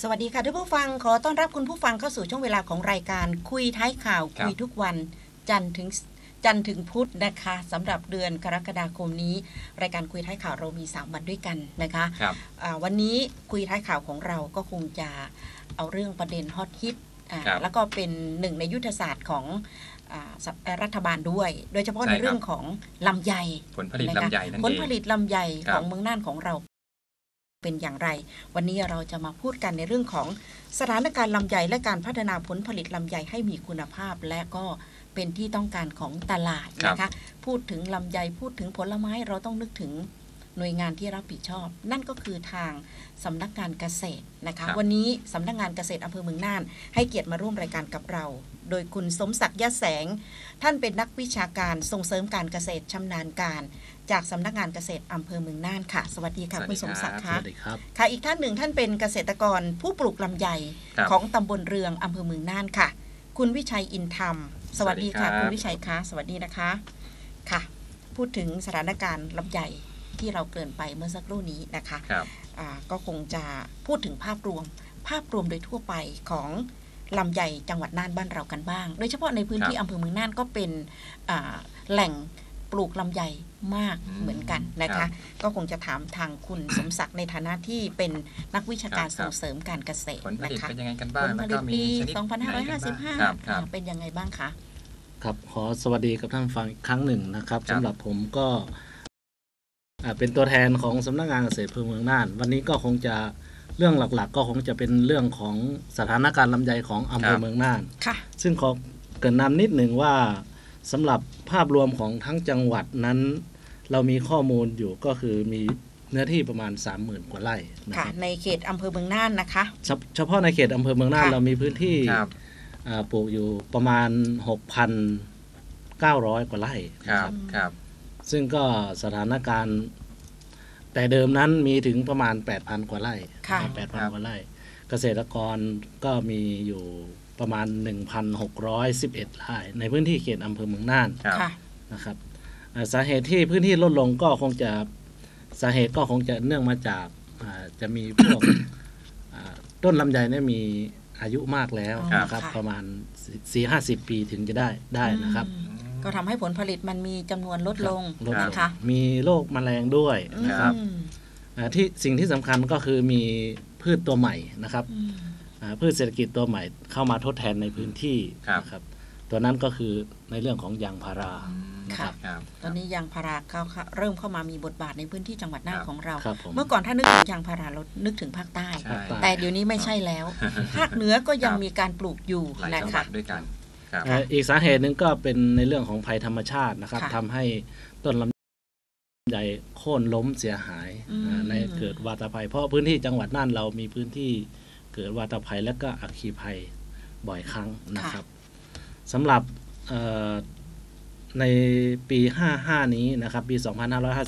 สวัสดีค่ะท่านผู้ฟังขอต้อนรับคุณผู้ฟังเข้าสู่ช่วงเวลาของรายการคุยท้ายข่าวครับคุยทุกวันจันทร์ถึงจันทร์ถึงพุธนะคะสำหรับเดือนกรกฎาคมนี้ รายการคุยท้ายข่าวเรามี 3 วันด้วยกันนะคะครับอ่าวันนี้คุยท้ายข่าวของเราก็คงจะเอาเรื่องประเด็นฮอตฮิตอ่าครับแล้วก็เป็นหนึ่งในยุทธศาสตร์ของอ่าสัปรัฐบาลด้วย โดยเฉพาะใช่ในครับเรื่องของลำไยผลผลิตนะคะลำไยนั่นเองผลผลิตลำไยครัขบองเมืองน่านของเรา เป็นอย่างไร วันนี้เราจะมาพูดกันในเรื่องของสถานการณ์ลำไยและการพัฒนาผลผลิตลำไยให้มีคุณภาพและก็เป็นที่ต้องการของตลาดนะคะ พูดถึงลำไยพูดถึงผลไม้เราต้องนึกถึงหน่วยงานที่รับผิดชอบ นั่นก็คือทางสำนักงานเกษตรนะคะครับวันนี้สำนักงานเกษตรอำเภอเมืองน่าน ให้เกียรติมาร่วมรายการกับเรา โดยคุณสมศักดิ์ยะแสง ท่านเป็นนักวิชาการส่งเสริมการเกษตรชำนาญการ จากสำนักงานเกษตรอำเภอเมืองน่านค่ะ สวัสดีค่ะสวัสดีคุณสมศักดิ์ครัค่ะบสวัสดีครับค่ะอีกท่านหนึ่งท่านเป็นเกษตรกรผู้ปลูกลำไยครับของตำบลเรืองอำเภอเมืองน่านค่ะ คุณวิชัยอินธรรม สวัสดีค่ะสวัสดีครับคุณวิชัยคะสวัสดีนะคะค่ะ พูดถึงสถานการณ์ลำไยที่เราเกริ่นไปเมื่อสักครู่นี้นะคะครับอ่าก็คงจะพูดถึงภาพรวม ภาพรวมโดยทั่วไปของลำไยจังหวัดน่านบ้านเรากันบ้าง โดยเฉพาะในพื้นที่ครับอำเภอเมืองน่านก็เป็นอ่าแหล่ง ปลูกลำไยมากอืมเหมือนกันนะครัคะบก็คงจะถามทางคุณสมศักดิ์ในฐานะที่เป็นนักวิชาการครับส่งเสริมการเกษตรผลผนะลิตคะเป็นยังไงกันผบ้างลผแล้วลิก็ตมีปีชนิดไหนกันบ้างครับ2555ครับเป็นยังไงบ้างคะ ครับขอสวัสดีกับท่านฟังอีกครั้งหนึ่งนะครับครับสำหรับผมก็อ่าเป็นตัวแทนของสำนักงานเกษตรอำเภอเมืองน่าน วันนี้ก็คงจะเรื่องหลักๆ ก็คงจะเป็นเรื่องของสถานการณ์ลำไยของอำเภอเมืองน่านค่ะซึ่งขอเกรินนำนิดหนึ่งว่า สำหรับภาพรวมของทั้งจังหวัดนั้น เรามีข้อมูลอยู่ก็คือมีเนื้อที่ประมาณ 30,000 กว่าไร่นะค่ะ ครับในเขตอำเภอเมืองน่านนะคะ เฉเฉพาะในเขตอำเภอเมืองน่านค่ะ เรามีพื้นที่ครับ อ่าปลูกอยู่ประมาณ 6,900 กว่าไร่คนะรัครับบครับ ซึ่งก็สถานการณ์ แต่เดิมนั้นมีถึงประมาณ 8,000 กว่าไร่ค่ะแปดพันกว่าไร่ เกษตรกรก็มีอยู่ ประมาณ 1,611ไร่ในพื้นที่เขตอำเภอเมืองน่านครับค่ะ นะครับอ่าสาเหตุที่พื้นที่ลดลงก็คงจะสาเหตุก็คงจะเนื่องมาจากอ่าจะมีพวก อ่าต้นลำไยเนี่ยมีอายุมากแล้วครับ นะครับ ค่ะ ประมาณสี่ห้าสิบปีถึงจะได้ได้นะครับอืมก็ทำให้ผลผลิตมันมีจำนวนลดลงลดลงนะคะมีโรคแมลงด้วยครับอืมอ่าที่สิ่งที่สำคัญก็คือมีพืชตัวใหม่นะครับ อืมอ่า พืชเศรษฐกิจตัวใหม่เข้ามาทดแทนในพื้นที่ครับ นะครับ ตัวนั้นก็คือในเรื่องของยางพาราอืมค่ะครับ ตอนนี้ยางพาราเขาค่ะเริ่มเข้ามามีบทบาทในพื้นที่จังหวัดน่านครับ ของเรา ครับผม เมื่อก่อนถ้านึกถึงยางพาราเรานึกถึงภาคใต้ ใช่ แต่เดี๋ยวนี้ไม่ใช่แล้ว ภาคเหนือก็ยังมีการปลูกอยู่หลายนะจังหคะวัดด้วยกัน ครับ เอ่ออีกสาเหตุหนึ่งก็เป็นในเรื่องของภัยธรรมชาตินะครับค่ะทำให้ต้นลำไยโค่นล้มเสียหายอืม อ่าในเกิดวาตภัย เพราะพื้นที่จังหวัดน่านเรามีพื้นที่ เกิดวาตภัยและก็อัคคีภัยบ่อยครั้งนะครับสำหรับเอ่อในปี 55 นี้นะครับ ปี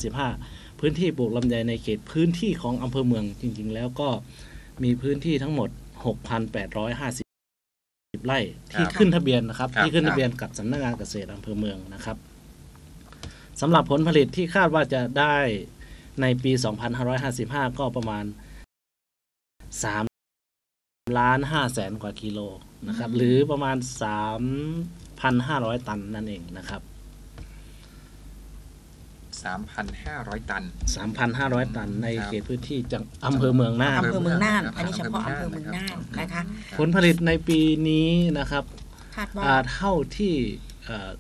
2555 พื้นที่ปลูกลำไยในเขตพื้นที่ของอำเภอเมืองจริง ๆ แล้วก็มีพื้นที่ทั้งหมด 6,850 ไร่ที่ครับขึ้นทะเบียนนะครับครับ ที่ขึ้นทะเบียนกับสำนักงานเกษตรอำเภอเมืองนะครับสำหรับผลผลิตที่คาดว่าจะได้ในปี 2555 ก็ประมาณ 3 ล้าน5แสนกว่ากิโลนะครับอืมหรือประมาณ3,500ตันนั่นเองนะครับ3,500ตัน3,500ตัน ในครับเขตพื้นที่จังอำเภอเมืองน่านอำเภอเมืองน่านครับอันนี้เฉพาะอำเภอเมืองน่านนะคะผลผลิตในปีนี้นะครับคาดว่าอ่าเท่าที่เอ่อ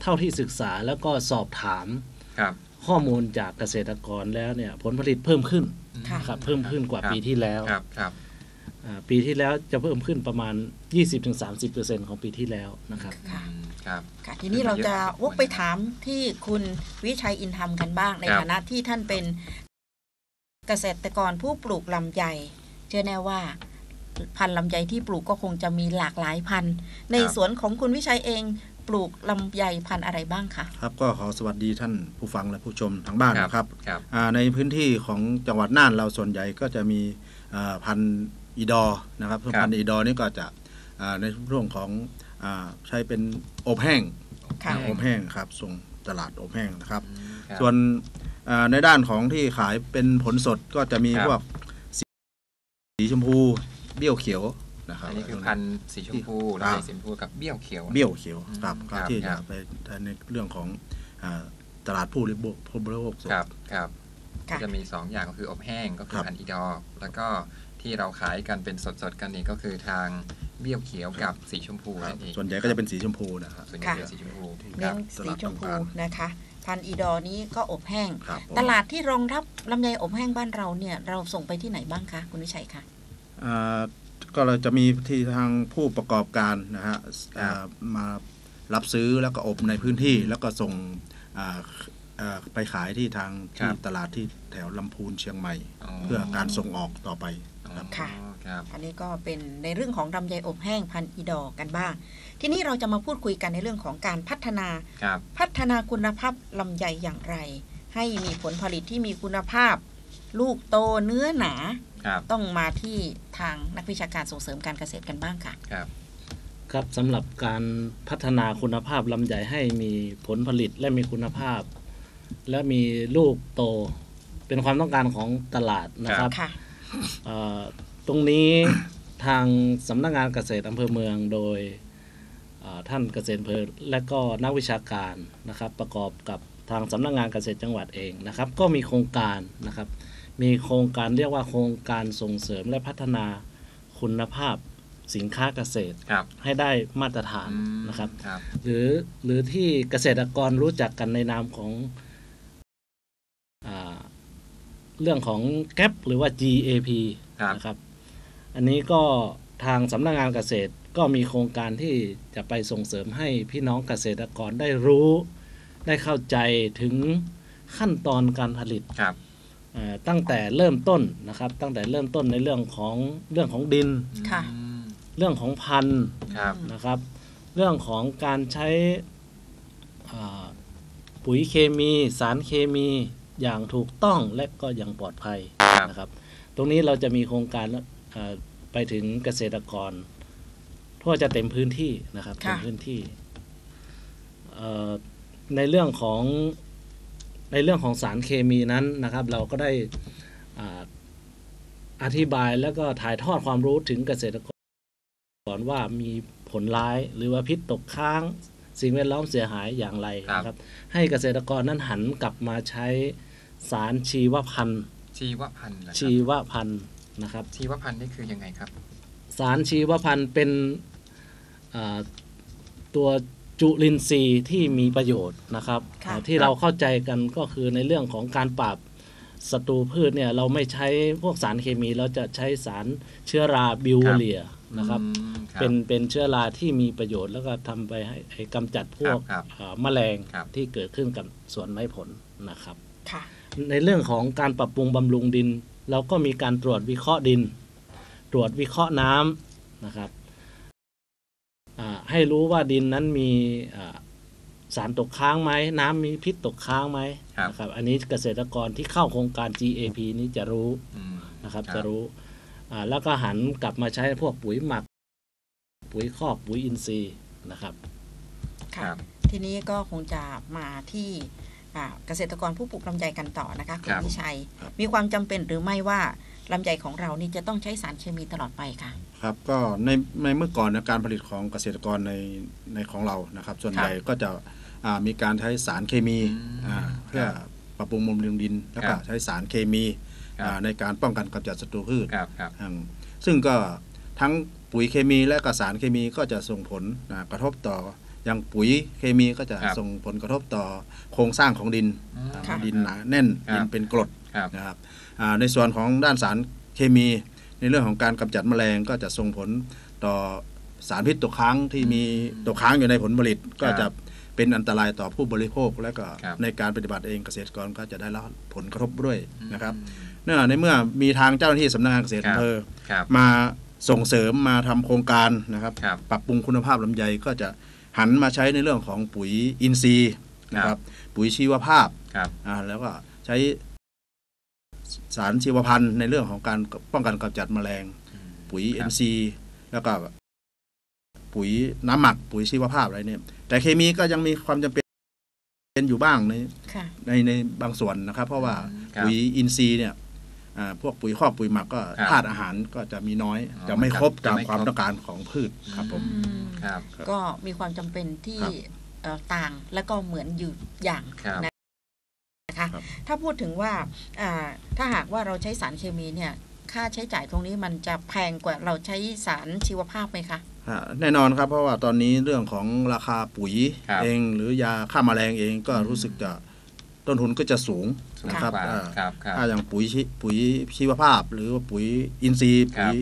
เท่าที่ศึกษาแล้วก็สอบถามครับข้อมูลจากเกษตรกรแล้วเนี่ย ผลผลิตเพิ่มขึ้นค่ะนะครับเพิ่มขึ้นกว่าครับปีที่แล้วครับครับอ่า ปีที่แล้วจะเพิ่มขึ้นประมาณ 20-30%ของปีที่แล้วนะครับค่ะอืมครับค่ะทีนี้เราจะวกไปถามที่คุณวิชัยอินธรรมกันบ้างในครับฐานะที่ท่านเป็นเกษตรกรผู้ปลูกลำไยเชื่อแน่ว่าพันธุ์ลำไยที่ปลูกก็คงจะมีหลากหลายพันธุ์ในสวนของคุณวิชัยเองปลูกลำไยพันธุ์อะไรบ้างคะครับก็ขอสวัสดีท่านผู้ฟังและผู้ชมทางบ้านนะครับครับอ่าในพื้นที่ของจังหวัดน่านเราส่วนใหญ่ก็จะมีอ่าพันธุ์ อีดอร์นะครับครับพันธุ์อีดอร์นี่ก็จะอ่าในเรื่องของอาใช้เป็นอบแห้งค่ะอบแห้งครับส่งตลาดอบแห้งนะครับอืมครับส่วนอ่าในด้านของที่ขายเป็นผลสดก็จะมีครับพวกสีชมพูเบี้ยวเขียวนะครับอันนี้คือพันธุ์สีชมพูครัลำบไยสีชมพูกับเบี้ยวเขียว เบี้ยวเขียวครับอืมก็ครับที่ครัจะบไปในเรื่องของอ่าตลาดผู้บริโภคผู้บริโภคส่งครับครับค่ะก็จะมี 2 อย่างก็คืออบแห้งก็คือครับพันธุ์อีดอร์แล้วก็ ที่เราขายกันเป็นสดๆกันนี่ก็คือทางเบี้ยวเขียวกับสีชมพูครับนั่นเองส่วนใหญ่ก็จะเป็นสีชมพูนะครับส่วนใหญ่เป็นสีชมพูคเน้รับนสีชมพูนะคะ พันธุ์อีดอร์นี้ก็อบแห้งครับผมตลาดที่รองรับลำไยอบแห้งบ้านเราเนี่ยเราส่งไปที่ไหนบ้างคะคุณวิชัยคะอ่าก็เราจะมีที่ทางผู้ประกอบการนะฮะอ่ามารับซื้อแล้วก็อบในพื้นที่แล้วก็ส่งอ่าอ่าไปขายที่ทางครัที่บตลาดที่แถวลำพูนเชียงใหม่อ๋อเพื่อการส่งออกต่อไปอ๋อ ครับค่ะครับอันนี้ก็เป็นในเรื่องของลำไยอบแห้งพันธุ์อีดอร์กันบ้าง ทีนี้เราจะมาพูดคุยกันในเรื่องของการพัฒนาครับพัฒนาคุณภาพลำไยอย่างไร ให้มีผลผลิตที่มีคุณภาพ ลูกโตเนื้อหนาครับต้องมาที่ทางนักวิชาการส่งเสริมการเกษตรกันบ้างค่ะ ครับครับสำหรับการพัฒนาคุณภาพลำไยให้มีผลผลิตและมีคุณภาพ และมีลูกโตเป็นความต้องการของตลาดนะครับค่ะเอ่อ ตรงนี้ทางสำนักงานเกษตรอำเภอเมืองโดยเอ่อท่านเกษตรอำเภอและก็นักวิชาการนะครับ ประกอบกับทางสำนักงานเกษตรจังหวัดเองนะครับ ก็มีโครงการนะครับ มีโครงการเรียกว่าโครงการส่งเสริมและพัฒนาคุณภาพสินค้าเกษตรครับให้ได้มาตรฐานอืมนะครับครับหรือหรือที่เกษตรกรรู้จักกันในนามของอา เรื่องของ GAP หรือว่า GAP ครับนะครับ อันนี้ก็ทางสำนักงานเกษตรก็มีโครงการที่จะไปส่งเสริมให้พี่น้องเกษตรกรได้รู้ ได้เข้าใจถึงขั้นตอนการผลิตครับเอ่อตั้งแต่เริ่มต้นนะครับ ตั้งแต่เริ่มต้นในเรื่องของเรื่องของดินค่ะอืมเรื่องของพันธุ์ครับนะครับ เรื่องของการใช้อ่าปุ๋ยเคมี สารเคมี อย่างถูกต้องและก็อย่างปลอดภัยครับนะครับ ตรงนี้เราจะมีโครงการเอ่อไปถึงเกษตรกรทั่วจะเต็มพื้นที่นะครับค่ะเต็มพื้นที่เอ่อในเรื่องของในเรื่องของสารเคมีนั้นนะครับ เราก็ได้อ่าอธิบายแล้วก็ถ่ายทอดความรู้ถึงเกษตรกรก่อนว่ามีผลร้ายหรือว่าพิษตกค้าง สิ่งแวดล้อมเสียหายอย่างไรครับนะครับ ให้เกษตรกรนั้นหันกลับมาใช้สารชีวพันธุ์ ชีวพันธุ์เหรอครับชีวพันธุ์นะครับ ชีวพันธุ์นี่คือยังไงครับ สารชีวพันธุ์เป็นอ่าตัวจุลินทรีย์ที่มีประโยชน์นะครับค่ะอ่าที่เราเข้าใจกันก็คือในเรื่องของการปราบศัตรูพืชเนี่ยเราไม่ใช้พวกสารเคมีเราจะใช้สารเชื้อราบิวเรียนะครับอืมครับ เป็นเป็นเชื้อราที่มีประโยชน์แล้วก็ทำไปให้ให้กำจัดพวกครับเอ่อแมลงครับ ที่เกิดขึ้นกับสวนไม้ผลนะครับ ค่ะ ในเรื่องของการปรับปรุงบำรุงดิน เราก็มีการตรวจวิเคราะห์ดิน ตรวจวิเคราะห์น้ำนะครับอ่าให้รู้ว่าดินนั้นมีอ่าสารตกค้างไหมน้ำมีพิษตกค้างไหมครับ นะครับ อันนี้เกษตรกรที่เข้าโครงการ GAP นี้จะรู้อืมนะครับครับจะรู้อ่า แล้วก็หันกลับมาใช้พวกปุ๋ยหมัก ปุ๋ยคอกปุ๋ยอินทรีย์นะครับค่ะครับทีนี้ก็คงจะมาที่อ่าเกษตรกรผู้ปลูกลำไยกันต่อนะคะคุคณรับวิชัยครับมีความจำเป็นหรือไม่ว่าลำไยของเรานี่จะต้องใช้สารเคมีตลอดไปค่ะ ครับก็ในในเมื่อก่อนเนยการผลิตของเกษตรกรในในของเรานะครับ ส่วนใหญ่ก็จะอ่ามีการใช้สารเคมีอืมอ่าเพื่อปรับปรุงบำรุงดินแล้วก็ครับใช้สารเคมีครับอ่า ในการป้องกันกำจัดศัตรูพืชครับครับอืมซึ่งก็ทั้งปุ๋ยเคมีและก็สารเคมีก็จะส่งผลอ่ากระทบต่ออย่างปุ๋ยเคมีก็จะครับส่งผลกระทบต่อโครงสร้างของดินอืมค่ะดินหนาแน่นครับดินเป็นกรดครับนะครับอ่าในส่วนของด้านสารเคมีในเรื่องของการกำจัดแมลงก็จะส่งผลต่อสารพิษตกค้างที่มีตกค้างอยู่ในผลผลิตก็จะเป็นอันตรายต่อผู้บริโภค และก็ครับในการปฏิบัติเองเกษตรกรก็จะได้รับผลกระทบด้วยนะครับอืม เนื่องในเมื่อมีทางเจ้าหน้าที่สำนักงานเกษตรครับอำเภอครับมาส่งเสริมมาทำโครงการนะครับครับ ปรับปรุงคุณภาพลำไยก็จะหันมาใช้ในเรื่องของปุ๋ยอินทรีย์นะครับ ปุ๋ยชีวภาพครับอ่าแล้วก็ใช้สารชีวพันธุ์ในเรื่องของการป้องกันกำจัดแมลงอืมปุ๋ยครับ NC แล้วก็ปุ๋ยน้ำหมักปุ๋ยชีวภาพอะไรเนี่ย แต่เคมีก็ยังมีความจำเป็นอยู่บ้างในค่ะในในบางส่วนนะครับ เพราะว่าครับปุ๋ยอินทรีย์เนี่ยอ่า พวกปุ๋ยคอกปุ๋ยหมักก็ครับธาตุอาหารก็จะมีน้อยอ๋อจะไม่ครบจะตามไม่ความครบต้องการของพืชครับผมอืมครับก็มีความจำเป็นที่ครับเอ่อต่างและก็เหมือนอยู่อย่างครับนะคะครับถ้าพูดถึงว่าอ่าถ้าหากว่าเราใช้สารเคมีเนี่ยค่าใช้จ่ายตรงนี้มันจะแพงกว่าเราใช้สารชีวภาพไหมคะอ่าแน่นอนครับเพราะว่าตอนนี้เรื่องของราคาปุ๋ยครับเองหรือยาฆ่าแมลงเองก็รู้สึกจะ ต้นทุนก็จะสูงสูงนะครับกว่าอ่าครับครับถ้าอย่างปุ๋ยชีปุ๋ยชีวภาพ หรือว่าปุ๋ยอินทรีย์ครับปุ๋ย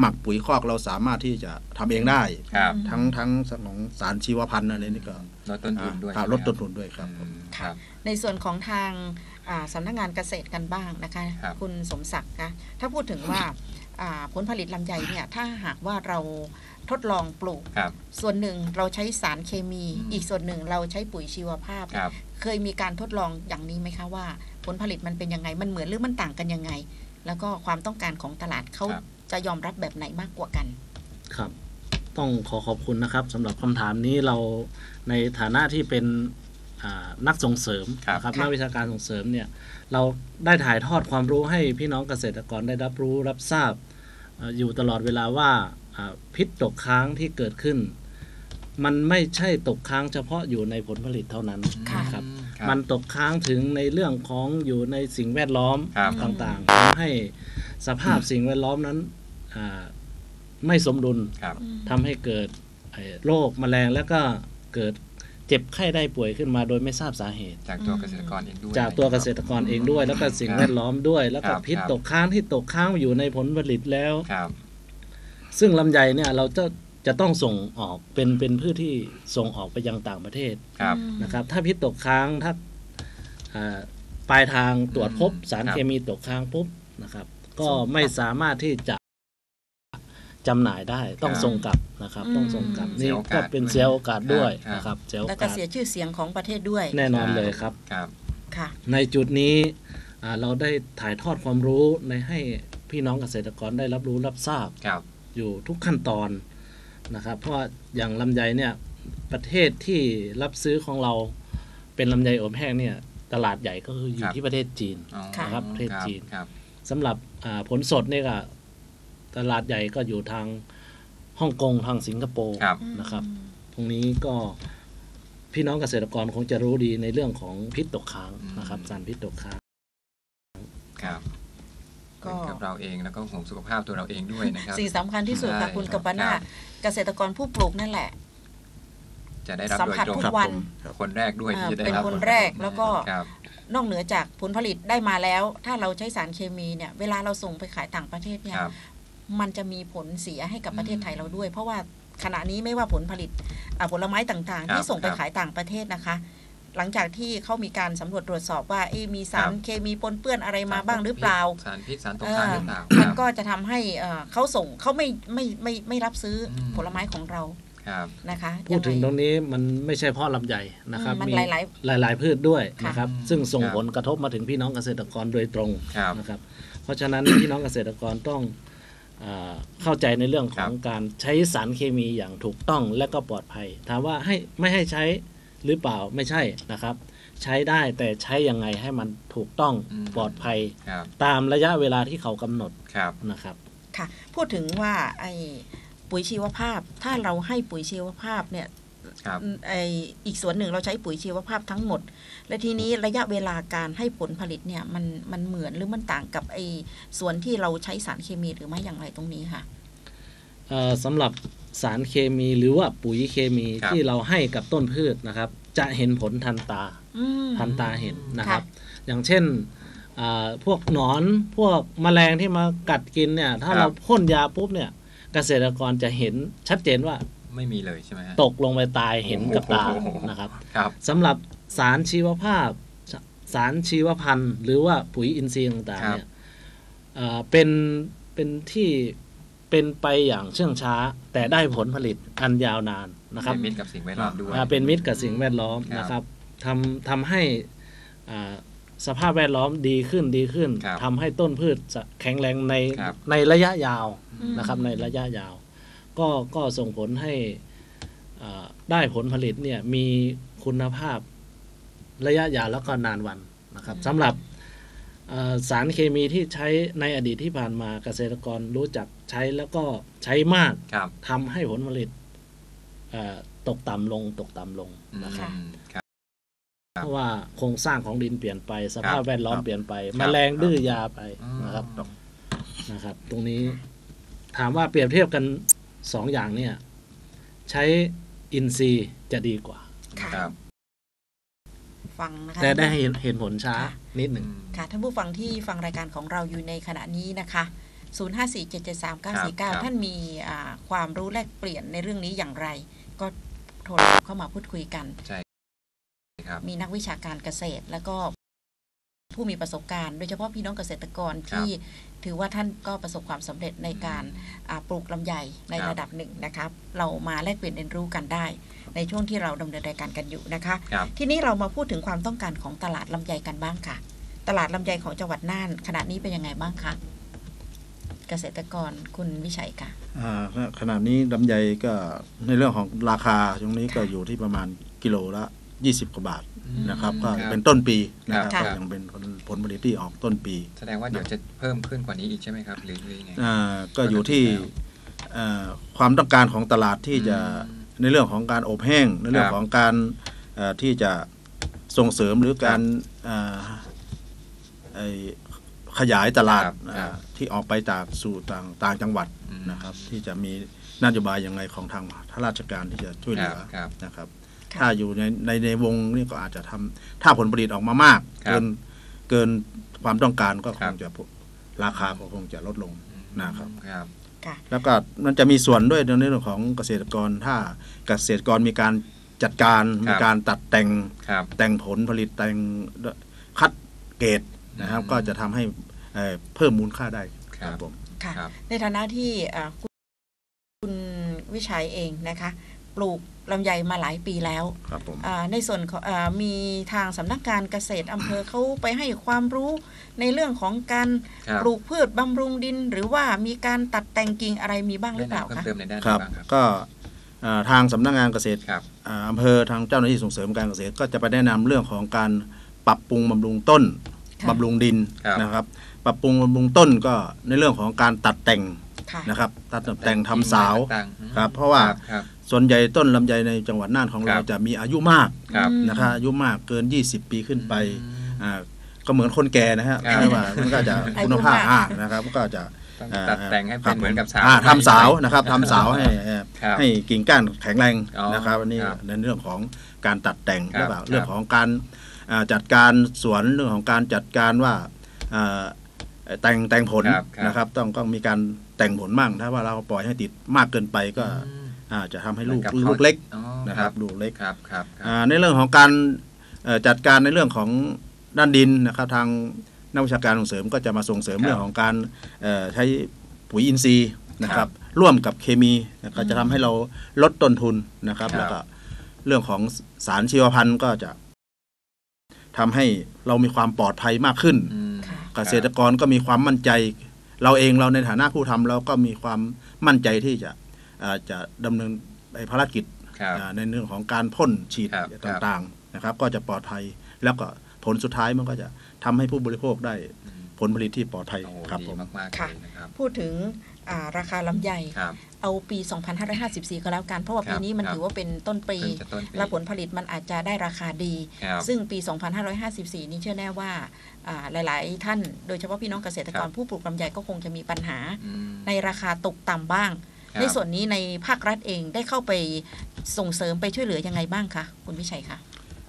หมักปุ๋ยคอกเราสามารถที่จะทำเองได้ครับทั้งทั้งของสารชีวพันธุ์อะไรนี่ก็ลดต้นทุนด้วยอ่าใช่ไหมลดต้นทุนด้วยครับอืมครับในส่วนของทางอ่าสำนักงานเกษตรกันบ้างนะคะครับณสมศักดิ์คะถ้าพูดถึงว่าอ่าผลผลิตลำไยเนี่ยถ้าหากว่าเรา ทดลองปลูก ครับ ส่วนหนึ่งเราใช้สารเคมี อืม อีกส่วนหนึ่งเราใช้ปุ๋ยชีวภาพ ครับ เคยมีการทดลองอย่างนี้ไหมคะว่า ผลผลิตมันเป็นยังไง มันเหมือนหรือมันต่างกันยังไง แล้วก็ความต้องการของตลาดเขาครับ จะยอมรับแบบไหนมากกว่ากัน ครับ ต้องขอขอบคุณนะครับสำหรับคำถามนี้เราในฐานะที่เป็นอ่านักส่งเสริมครับ นะครับค่ะ นักวิชาการส่งเสริมเนี่ยเราได้ถ่ายทอดความรู้ให้พี่น้องเกษตรกรได้รับรู้รับทราบเอ่ออยู่ตลอดเวลาว่าอ่า พิษตกค้างที่เกิดขึ้น มันไม่ใช่ตกค้างเฉพาะอยู่ในผลผลิตเท่านั้นค่ะนะครับครับมันตกค้างถึงในเรื่องของอยู่ในสิ่งแวดล้อมครับ ต่างๆทำให้สภาพสิ่งแวดล้อมนั้นอ่าไม่สมดุลครับ ทำให้เกิดไอ้โรคแมลงแล้วก็เกิดเจ็บไข้ได้ป่วยขึ้นมาโดยไม่ทราบสาเหตุ จากตัวเกษตรกรเองด้วยจากตัวเกษตรกรเองด้วย แล้วก็สิ่งครับแวดล้อมด้วย แล้วก็ครับพิษครับตกค้างที่ตกค้างอยู่ในผลผลิตแล้ว ครับ ซึ่งลำไยเนี่ยเราจะจะต้องส่งออกเป็นเป็นพืชที่ส่งออกไปยังต่างประเทศครับนะครับ ถ้าพิษตกค้างถ้าอ่าปลายทางตรวจพบอืมสารครับเคมีตกค้างปุ๊บนะครับ ก็ส่งกลับไม่สามารถที่จะจำหน่ายได้ต้องครับส่งกลับนะครับ ต้องส่งกลับอืมนี่เสียโอกาสก็เป็นเสียโอกาสด้วยครับนะครับเสียโอแล้วก็กาสเสียชื่อเสียงของประเทศด้วย แน่นอนเลยครับครับค่ะ ในจุดนี้อ่าเราได้ถ่ายทอดความรู้ในให้พี่น้องเกษตรกรได้รับรู้รับทราบครับ อยู่ทุกขั้นตอนนะครับ เพราะว่าอย่างลำไยเนี่ยประเทศที่รับซื้อของเราเป็นลำไยอบแห้งเนี่ยตลาดใหญ่ก็คืออยู่ครับที่ประเทศจีนอ๋อค่ะนะครับประเทศจีนครับสำหรับอ่าผลสดเนี่ยก็ตลาดใหญ่ก็อยู่ทางฮ่องกงทางสิงคโปร์ครับนะครับ ตรงนี้ก็พี่น้องเกษตรกรคงจะรู้ดีในเรื่องของพิษตกค้างอืมนะครับ สารพิษตกค้างครับ ก็เป็นกับเราเองแล้วก็ห่วงสุขภาพตัวเราเองด้วยนะครับสิ่งสำคัญที่สุดใช่ค่ะคุณกัปปนาครับเกษตรกรผู้ปลูกนั่นแหละ จะได้รับสัมโดยผัสตรงทุกครับวันผมครับคนแรกด้วยอ่าที่จะได้เป็นรับคนผลแรกแล้วก็ครับนอกเหนือจากผลผลิตได้มาแล้ว ถ้าเราใช้สารเคมีเนี่ย เวลาเราส่งไปขายต่างประเทศเนี่ยครับมันจะมีผลเสียให้กับประเทศไทยอืมเราด้วย เพราะว่าขณะนี้ไม่ว่าผลผลิตอ่าผลไม้ต่างครับๆที่ส่งไปครับขายต่างประเทศนะคะ หลังจากที่เขามีการสำรวจตรวจสอบว่าเอ๊ะมีสารครับเคมีปนเปื้อนอะไรมาบ้างหรือเปล่า สารพิษสารตกค้างหรือเปล่ามันครับก็จะทำให้เอ่อเขาส่งเขาไม่ไม่ไม่ไม่รับซื้ออมผลไม้ของเราครับนะคะพูดถึงยัไตรงนี้มันไม่ใช่เพราะลำไยนะครับอืมมันมีหลายหลายๆพืชด้วยค่ะนะครับอืมซึ่งส่งครับผลกระทบมาถึงพี่น้องเกษตรกรโดยตรงครับนะครับ เพราะฉะนั้นพี่น้องเกษตรกรต้องเออเข้าใจในเรื่องของการใช้สารเคมีอย่างถูกต้องและก็ปลอดภัย ถามว่าให้ไม่ให้ใช้ หรือเปล่าไม่ใช่นะครับ ใช้ได้แต่ใช้ยังไงให้มันถูกต้องอืมปลอดภัยครับตามระยะเวลาที่เขากำหนดครับนะครับค่ะพูดถึงว่าไอ้ปุ๋ยชีวภาพ ถ้าเราให้ปุ๋ยชีวภาพเนี่ยครับไออีกส่วนหนึ่งเราใช้ปุ๋ยชีวภาพทั้งหมด และทีนี้ระยะเวลาการให้ผลผลิตเนี่ยมันมันเหมือนหรือมันต่างกับไอส่วนที่เราใช้สารเคมีหรือไม่อย่างไรตรงนี้ค่ะเอ่อสำหรับ สารเคมีหรือว่าปุ๋ยเคมีครับ ที่เราให้กับต้นพืชนะครับ จะเห็นผลทันตาอืม ทันตาเห็นนะครับค่ะอย่างเช่นอ่าพวกหนอนพวกแมลงที่มากัดกินเนี่ยถ้าครับ เราพ่นยาปุ๊บเนี่ยเกษตรกรจะเห็นชัดเจนว่าไม่มีเลยใช่ไหมฮะ ตกลงไปตายเห็นกับตาโอ้โห นะครับ ครับ สำหรับสารชีวภาพสสารชีวพันธุ์ หรือว่าปุ๋ยอินทรีย์ต่างๆเนี่ยเอ่อเป็นเป็นที่ เป็นไปอย่างเชื่องช้า แต่ได้ผลผลิตอันยาวนานนะครับเป็นมิตรกับสิ่งแวดล้อมด้วยอ่าเป็นมิตรกับสิ่งแวดล้อมครับนะครับทำทำให้อ่าสภาพแวดล้อมดีขึ้นดีขึ้นครับทำให้ต้นพืชจะแข็งแรงในครับในระยะยาวอืมนะครับในระยะยาว ก็ก็ส่งผลให้อ่าได้ผลผลิตเนี่ยมีคุณภาพระยะยาวแล้วก็นานวันนะครับสำหรับเอ่อสารเคมีที่ใช้ในอดีตที่ผ่านมาเกษตรกรรู้จัก ใช้แล้วก็ใช้มากครับทำให้ผลผลิตเอ่อตกต่ำลงตกต่ำลงอืมนะครับครับเพราะว่าโครงสร้างของดินเปลี่ยนไป สภาพครับแวดล้อมครับเปลี่ยนไปครับแมลงดื้อยาไปอืมนะครับนะครับ ตรงนี้ถามว่าเปรียบเทียบกันสองอย่างเนี่ย ใช้อินทรีย์จะดีกว่าค่ะครับฟังนะคะแต่ได้เห็นเห็นผลช้าค่ะนิดหนึ่งค่ะท่านผู้ฟังที่ฟังรายการของเราอยู่ในขณะนี้นะคะ 0547739949 ท่านมีอ่าความรู้แลกเปลี่ยนในเรื่องนี้อย่างไร ก็โทรศัพท์เข้ามาพูดคุยกันใช่ครับมีนักวิชาการเกษตรแล้วก็ผู้มีประสบการณ์โดยเฉพาะพี่น้องเกษตรกรที่ถือว่าท่านก็ประสบความสำเร็จในการอ่าปลูกลำไยในครับระดับหนึ่งนะครับ เรามาแลกเปลี่ยนเรียนรู้กันได้ ในช่วงที่เราดำเนินรายการกันอยู่นะคะครับทีนี้เรามาพูดถึงความต้องการของตลาดลำไยกันบ้างค่ะ ตลาดลำไยของจังหวัดน่านขณะนี้เป็นยังไงบ้างคะ เกษตรกรคุณวิชัยค่ะอ่าขณะนี้ลำไยก็ในเรื่องของราคาตรงนี้ก็อยู่ที่ประมาณกิโลละ 20 กว่าบาทนะครับก็ครับเป็นต้นปีนะครับค่ะก็ยังเป็นผลผลิตที่ออกต้นปี แสดงว่าเดี๋ยวจะเพิ่มขึ้นกว่านี้อีกใช่ไหมครับหรือหรือยังไงอ่าก็อยู่ที่เอ่อความต้องการของตลาดที่จะอืมในเรื่องของการอบแห้ง ในเรื่อคงรับของการเอ่อที่จะส่งเสริมหรือการอ่าไอ้ ขยายตลาดครับอ่าครับที่ออกไปจากสู่ต่างต่างจังหวัดอืมนะครับ ที่จะมีนโยบายอย่างไรของทางข้าราชการที่จะช่วยเหลือครับครับนะครับค่ะถ้าอยู่ในในในวงนี่ก็อาจจะทำถ้าผลผลิตออกมามากครับเกินเกินความต้องการก็คครังบจะราคาก็คงจะลดลงนะครับครับค่ะแล้วก็มันจะมีส่วนด้วยในเรื่องของเกษตรกร ถ้าเกษตรกรมีการจัดการครับมีการตัดแต่งครับแต่งผลผลิตแต่งคัดเกรด นะครับอืมก็จะทำให้เอ่อเพิ่มมูลค่าได้ครับผม ค่ะครับ ในฐานะที่อ่าคุณคุณวิชัยเองนะคะ ปลูกลำไยมาหลายปีแล้วครับผม อ่าในส่วนของอามีทางสำนักงานเกษตรอำเภอเขาไปให้ความรู้ในเรื่องของการครับปลูกพืชบำรุงดิน หรือว่ามีการตัดแต่งกิ่งอะไรมีบ้างหรือแนะเปล่านำเพิ่มคะ เติมในด้านไหคนรับ บ้างครับ ก็อ่าทางสำนักงานเกษตรครับ อ่าอำเภอทางเจ้าหน้าที่ส่งเสริมการเกษตรก็จะไปแนะนำเรื่องของการปรับปรุงบำรุงต้นค่ะ บำรุงดินครับ นะครับ ปรับปรุงบำรุงต้นก็ในเรื่องของการตัดแต่งค่ะ นะครับ ตัดแต่งทำสาวต่างๆครับ เพราะว่าครับ ส่วนใหญ่ต้นลำไยในจังหวัดน่านของเราครับ จะมีอายุมากครับ อืม นะครับอายุมากเกิน 20 ปีขึ้นไปอืมอ่าก็เหมือนคนแก่นะฮะครับ ไม่ว่ามันก็จะคุณภาพอายุมาก อ่านะครับก็จะ ต้องอ่าตัดแต่งให้เป็นเหมือนกับสาวอ่าทำสาวนะครับทำสาวให้ครับ ให้กิ่งก้านแข็งแรงอ๋อนะครับอันนี้ครับในเรื่องของการตัดแต่งครับหรือเปล่าครับเรื่องของการอ่า จัดการสวนเรื่องของการจัดการว่าอ่าแต่งแต่งผลครับครับนะครับ ต้องต้องมีการแต่งผลมั่งถ้าว่าเราปล่อยให้ติดมากเกินไปก็อืมอาจจะทำให้ลูกเหมือนกับลูกเล็กอ๋อนะครับลูกเล็กครับครับครับอ่าในเรื่องของการเอ่อจัดการในเรื่องของด้านดินนะครับ ทางนักวิชาการส่งเสริมก็จะมาส่งเสริมครับเรื่องของการเอ่อใช้ปุ๋ยอินทรีย์นะคครัรับบร่วมกับเคมีนะก็จะทำให้เราลดต้นทุนนะครับครับ แล้วก็เรื่องของสารชีวพันธุ์ก็จะ ทำให้เรามีความปลอดภัยมากขึ้นอืมค่ะเกษตรกรก็มีความมั่นใจ เราเองเราในฐานะผู้ทำเราก็มีความมั่นใจที่จะอ่าจะดำเนินไอ้ภารกิจครับอ่าในเรื่องของการพ่นฉีดครับต่างๆนะครับ ก็จะปลอดภัยแล้วก็ผลสุดท้ายมันก็จะทำให้ผู้บริโภคได้อืมผลผลิตที่ปลอดภัยโอ้ครับดีผมมากๆค่ะเลยนะครับพูดถึงอ่า ราคาลำไยครับเอาปี 2554 ก็แล้วกัน เพราะว่าครัปีบนี้มันครับถือว่าเป็นต้นปีเพิ่งจะต้นปี และผลผลิตมันอาจจะได้ราคาดีครับซึ่งปี 2554 นี้เชื่อแน่ว่าอ่าหลาย ๆ ท่าน โดยเฉพาะพี่น้องเกษตรกรครับผู้ปลูกลำไยก็คงจะมีปัญหาอืมในราคาตกต่ำบ้างครับในส่วนนี้ในภาครัฐเองได้เข้าไปส่งเสริมไปช่วยเหลือยังไงบ้างคะคุณวิชัยคะ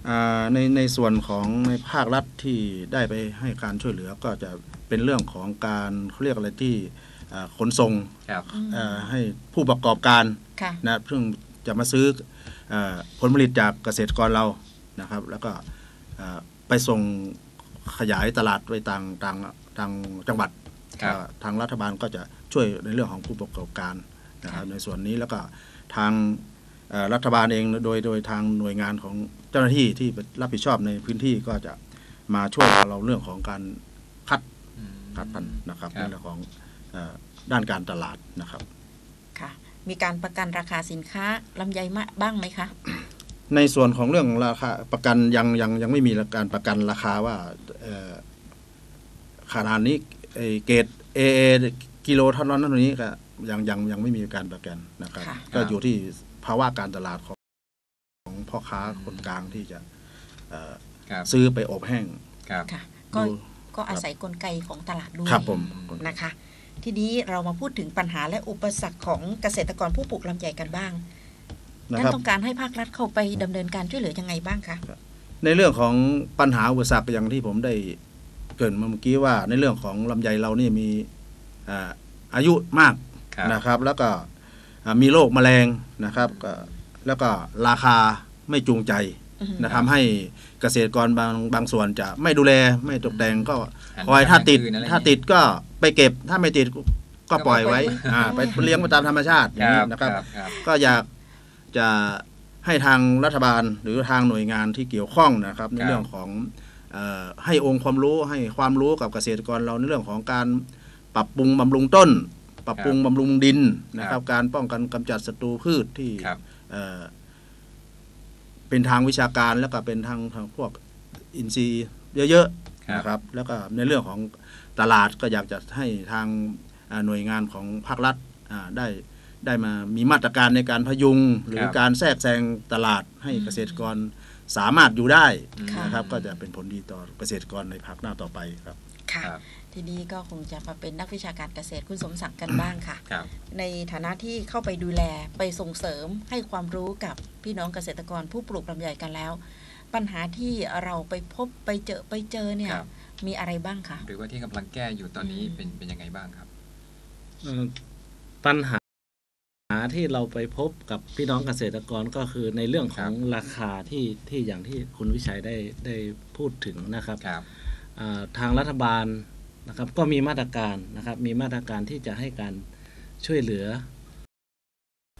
อ่าในในส่วนของในภาครัฐที่ได้ไปให้การช่วยเหลือก็จะเป็นเรื่องของการเขาเรียกอะไรที่อ่า ขนส่งครับเอ่อให้ผู้ประกอบการค่ะนะเพิ่งจะมาซื้อเออผลผลิตจากเกษตรกรเรานะครับ แล้วก็เอ่อไปส่งขยายตลาดไปต่างต่างต่างจังหวัดครับเอ่อทางรัฐบาลก็จะช่วยในเรื่องของผู้ประกอบการนะครับในส่วนนี้แล้วก็ทางเอ่อรัฐบาลเองโดยโดยทางหน่วยงานของเจ้าหน้าที่ที่รับผิดชอบในพื้นที่ก็จะมาช่วยเราเรื่องของการคัดอืมคัดพันธุ์นะครับครับในเรื่องของเอ่อ ด้านการตลาดนะครับค่ะมีการประกันราคาสินค้าลำไยมาบ้างไหมคะ ในส่วนของเรื่องราคาประกันยังยังยังไม่มีการประกันราคาว่าเอ่อขนาดนี้ไอ้เกรดเอเอกิโลเท่านั้นเท่านี้ก็ยังยังยังไม่มีการประกันนะครับค่ะก็อยู่ที่ภาวะการตลาดของของพ่อค้าคนกลางที่จะเอ่อครับซื้อไปอบแห้งครับค่ะก็ดูก็อาศัยกลไกของตลาดด้วยครับผมนะคะ ทีนี้เรามาพูดถึงปัญหาและอุปสรรคของเกษตรกรผู้ปลูกลำไยกันบ้างนะท่านครับต้องการให้ภาครัฐเข้าไปดำเนินการช่วยเหลือยังไงบ้างคะในเรื่องของปัญหาอุปสรรคอย่างที่ผมได้เกรินมาเมื่อกี้ว่า ในเรื่องของลำไยเรานี่มีอ่าอายุมากครับนะครับ แล้วก็อ่ามีโรคแมลงนะครับก็แล้วก็ราคาไม่จูงใจอืม นะทำให้เกษตรกรบางบางส่วนจะไม่ดูแลไม่ตกแต่งก็หันคอยไปถ้าติดทางอื่นอะไรถ้าอย่างติงี้ดก็ไปเก็บถ้าไม่ติดก็ปล่อยไว้ก็ปล่อยไว้อ่าไปเลี้ยงไปตามธรรมชาติอคย่างรันี้บนะครับครับ ก็อยากจะให้ทางรัฐบาลหรือทางหน่วยงานที่เกี่ยวข้องนะครับ ในครับเรื่องของเออให้องค์ความรู้ให้ความรู้กับเกษตรกรเราในเรื่องของการปรับปรุงบำรุงต้น ปรับปรุงบำรุงดินนะครับ การป้องกันกำจัดศัตรูพืชที่ครับ เอ่อเป็นทางวิชาการแล้วก็เป็นทางทางพวกอินทรีย์เยอะๆครับนะครับ แล้วก็ในเรื่องของตลาดก็อยากจะให้ทางอ่าหน่วยงานของภาครัฐอ่าได้ได้มามีมาตรการในการพยุง หรือครับการแทรกแซงตลาดให้เกษตรกรสามารถอยู่ได้ค่ะนะครับ ก็จะเป็นผลดีต่อเกษตรกรในภาคหน้าต่อไปครับค่ะครับ ทีนี้ก็คงจะมาเป็นนักวิชาการเกษตรคุณสมศักดิ์กันบ้างค่ะครับในฐานะที่เข้าไปดูแลไปส่งเสริมให้ความรู้กับพี่น้องเกษตรกรผู้ปลูกลำไยกันแล้ว ปัญหาที่เราไปพบไปเจอไปเจอเนี่ยครับมีอะไรบ้างคะหรือว่าที่กำลังแก้อยู่ตอนนี้อืมเป็นเป็นยังไงบ้างครับเอ่อปัญหาที่เราไปพบกับพี่น้องเกษตรกรก็คือในเรื่องของราคาที่ที่อย่างที่คุณวิชัยได้ได้พูดถึงนะครับครับอ่าทางรัฐบาล นะครับก็มีมาตรการนะครับมีมาตรการที่จะให้การช่วยเหลือ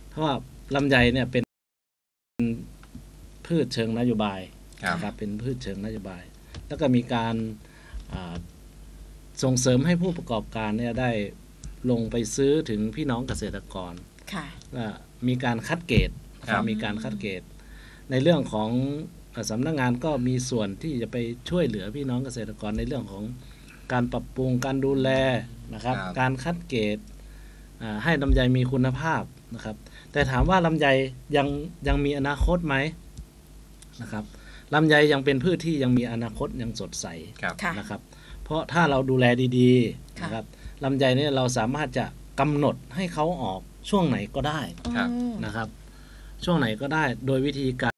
เพราะว่าลำไยเนี่ยเป็นพืชเชิงนโยบายครับนะครับเป็นพืชเชิงนโยบาย แล้วก็มีการอ่าส่งเสริมให้ผู้ประกอบการเนี่ยได้ลงไปซื้อถึงพี่น้องเกษตรกรค่ะว่ามีการคัดเกรดนะคครัรับบมีการคัดเกรดในเรื่องของเอ่อสำนักงานก็มีส่วนที่จะไปช่วยเหลือพี่น้องเกษตรกรในเรื่องของ การปรับปรุงการดูแลนะครับ ครับ การคัดเกรดอ่าให้ลำไยมีคุณภาพนะครับ แต่ถามว่าลำไยยังยังมีอนาคตไหมนะครับลำไยยังเป็นพืชที่ยังมีอนาคตยังสดใส ครับ ค่ะ นะครับ เพราะถ้าเราดูแลดีๆค่ะ นะครับลำไยเนี่ยเราสามารถจะกำหนดให้เขาออกช่วงไหนก็ได้ครับ อืม นะครับ ช่วงไหนก็ได้โดยวิธีการ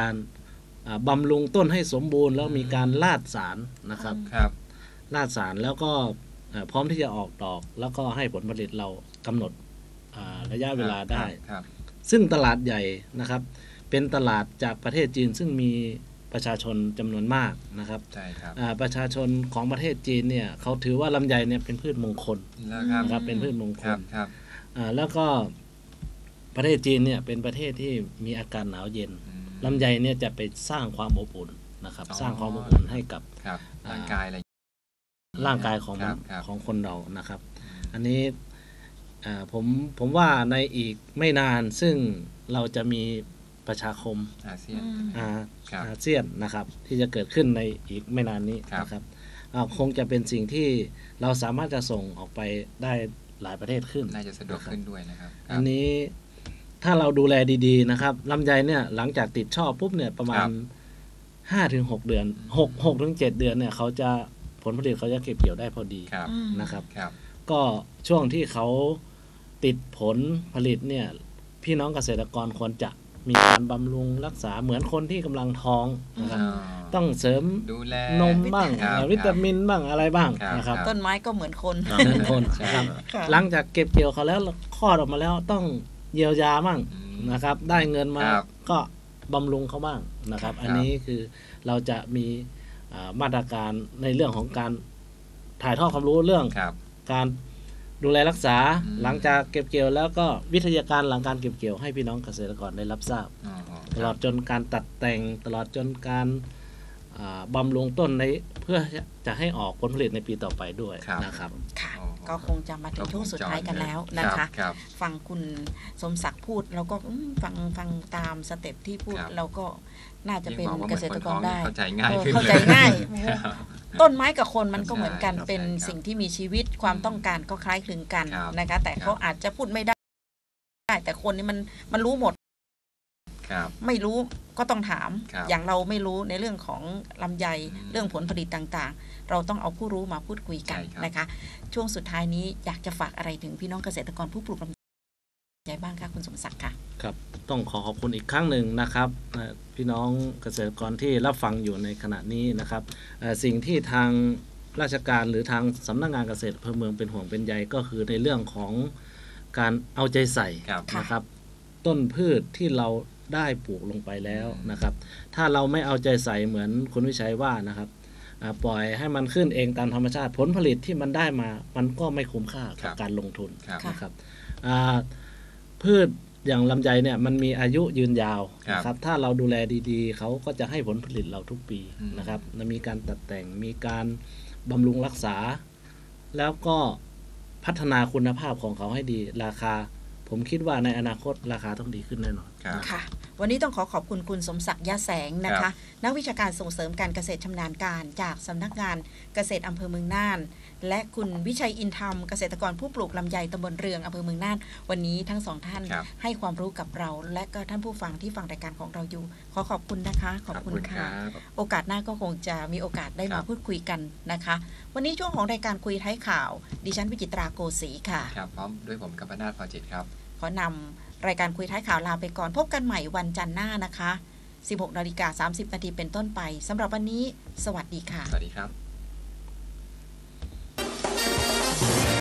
การอ่าบำรุงต้นให้สมบูรณ์แล้วมีการลาดสารนะครับ ครับ ลาดสารแล้วก็เอ่อพร้อมที่จะออกดอก แล้วก็ให้ผลผลิตเรากำหนดอ่าระยะเวลาได้ครับซึ่งตลาดใหญ่นะครับ เป็นตลาดจากประเทศจีนซึ่งมีประชาชนจำนวนมากนะครับใช่ครับอ่าประชาชนของประเทศจีนเนี่ยเขาถือว่าลำไยเนี่ยเป็นพืชมงคลแล้วครับนะครับเป็นพืชมงคครับลครับอ่าแล้วก็ประเทศจีนเนี่ยเป็นประเทศที่มีอากาศหนาวเย็นอืมลำไยเนี่ยจะไปสร้างความอบอุ่นนะครับอ๋อสร้างความอบอุ่นให้กับครับอ่าร่างกายอะไร ร่างกายของครับครับของคนเรานะครับ อันนี้อ่าผมผมว่าในอีกไม่นานซึ่งเราจะมีประชาคมอาเซียนอืมอาครับอาเซียนนะครับ ที่จะเกิดขึ้นในอีกไม่นานนี้ครับนะครับอ่าคงจะเป็นสิ่งที่เราสามารถจะส่งออกไปได้หลายประเทศขึ้นน่าจะสะดวกขึ้นด้วยนะครับคอัรับนนี้ถ้าเราดูแลดีๆนะครับลำไยเนี่ยหลังจากติดช่อปุ๊บเนี่ยประมาครัณบห้าถึงหกเดือนหกหกถึงเจ็ดเดือนเนี่ยเขาจะผ ลผลิตเขาจะเก็บเกี่ยวได้พอดีครับอืมนะครับ ครับ ก็ช่วงที่เขาติดผลผลิตเนี่ยพี่น้องเกษตรกรควรจะมีการบำรุงรักษาเหมือนคนที่กำลังท้องนะครับอ๋อต้องเสริมดูแลนมบ้างครับอ่าวิตามินบ้างอะไรบ้างครับนะครับครับต้นไม้ก็เหมือนคนเหมือนคนนะครับค่ะหลังจากเก็บเกี่ยวเขาแล้วคลอดออกมาแล้วต้องเยียวยาบ้างอืมนะครับ ได้เงินมาครับก็บำรุงเขาบ้างนะครับครับอันนี้คือเราจะมีอ่า มาตรการในเรื่องของการถ่ายทอดความรู้เรื่องครับการดูแลรักษาอืมหลังจากเก็บเกี่ยว แล้วก็วิทยาการหลังการเก็บเกี่ยวให้พี่น้องเกษตรกรได้รับทราบอ๋อตลอดจนการตัดแต่งตลอดจนการอ่าบำรุงต้นในเพื่อจะให้ออกผลผลิตในปีต่อไปด้วยครับนะครับค่ะอ๋อก็คงจะมาถึงช่วงสุดท้ายกันแล้วนะคะครับฟังคุณสมศักดิ์พูดเราก็อืมฟังฟังตามสเต็ปที่พูดครับเราก็ น่าจะเป็นยิ่งบอกว่าเกษตรกรได้เหมือนคนท้องนี่เข้าใจง่ายเออขึ้นเข้าใจเลยง่ายครับต้นไม้กับคนมันก็เหมือนกันใช่ครับเป็นใช่ครับสิ่งที่มีชีวิตความต้องการก็คล้ายคลึงกันครับนะคะ แต่ครับเขาอาจจะพูดไม่ได้ แต่คนนี่มันมันรู้หมดครับไม่รู้ก็ต้องถามครับอย่างเราไม่รู้ในเรื่องของลำไยอืมเรื่องผลผลิตต่างๆ เราต้องเอาผู้รู้มาพูดคุยกันใช่ครับนะคะ ช่วงสุดท้ายนี้อยากจะฝากอะไรถึงพี่น้องเกษตรกรผู้ปลูกลำไย บ้างคะคุณสมศักดิ์ค่ะครับต้องขอขอบคุณอีกครั้งหนึ่งนะครับเอ่อพี่น้องเกษตรกรที่รับฟังอยู่ในขณะนี้นะครับเอ่อสิ่งที่ทางราชการหรือทางสำนักงานเกษตรอำเภอเมืองเป็นห่วงเป็นใยก็คือในเรื่องของการเอาใจใส่ครับค่ะนะครับ ต้นพืชที่เราได้ปลูกลงไปแล้วนะครับ ถ้าเราไม่เอาใจใส่เหมือนคุณวิชัยว่านะครับอ่าปล่อยให้มันขึ้นเองตามธรรมชาติผลผลิตที่มันได้มา มันก็ไม่คุ้มค่าครักับบการลงทุนครับค่ะนะครับอ่า พืชอย่างลำไยเนี่ยมันมีอายุยืนยาวครับนะครับ ถ้าเราดูแลดีๆ เขาก็จะให้ผลผลิตเราทุกปีอืม นะครับและมีการตัดแต่งมีการบำรุงรักษา แล้วก็พัฒนาคุณภาพของเขาให้ดี ราคา ผมคิดว่าในอนาคตราคาต้องดีขึ้นแน่นอน ครับค่ะ วันนี้ต้องขอขอบคุณคุณสมศักดิ์ยาแสงนะครัคะบนักวิชาการส่งเสริมการเกษตรชำนาญการ จากสำนักงานเกษตรอำเภอเมืองน่าน และคุณวิชัยอินธรรมเกษตรกรผู้ปลูกลำไยตำบลเรืองอำเภอเมืองน่าน วันนี้ทั้งสองท่านครับให้ความรู้กับเรา และก็ท่านผู้ฟังที่ฟังรายการของเราอยู่ ขอขอบคุณนะคะ ขอบคุณคค่ะรับโอกาสหน้าก็คงจะมีโอกาสได้ครัมาบพูดคุยกันนะคะ วันนี้ช่วงของรายการคุยท้ายข่าว ดิฉันวิจิตราโกสีค่ะครับพร้อมด้วยผมกัปนาทพอจิตครับขอนำ รายการคุยท้ายข่าวลาไปก่อนพบกันใหม่วันจันทร์หน้านะคะ 16นาฬิกา30นาทีเป็นต้นไปสำหรับวันนี้ สวัสดีค่ะ สวัสดีครับ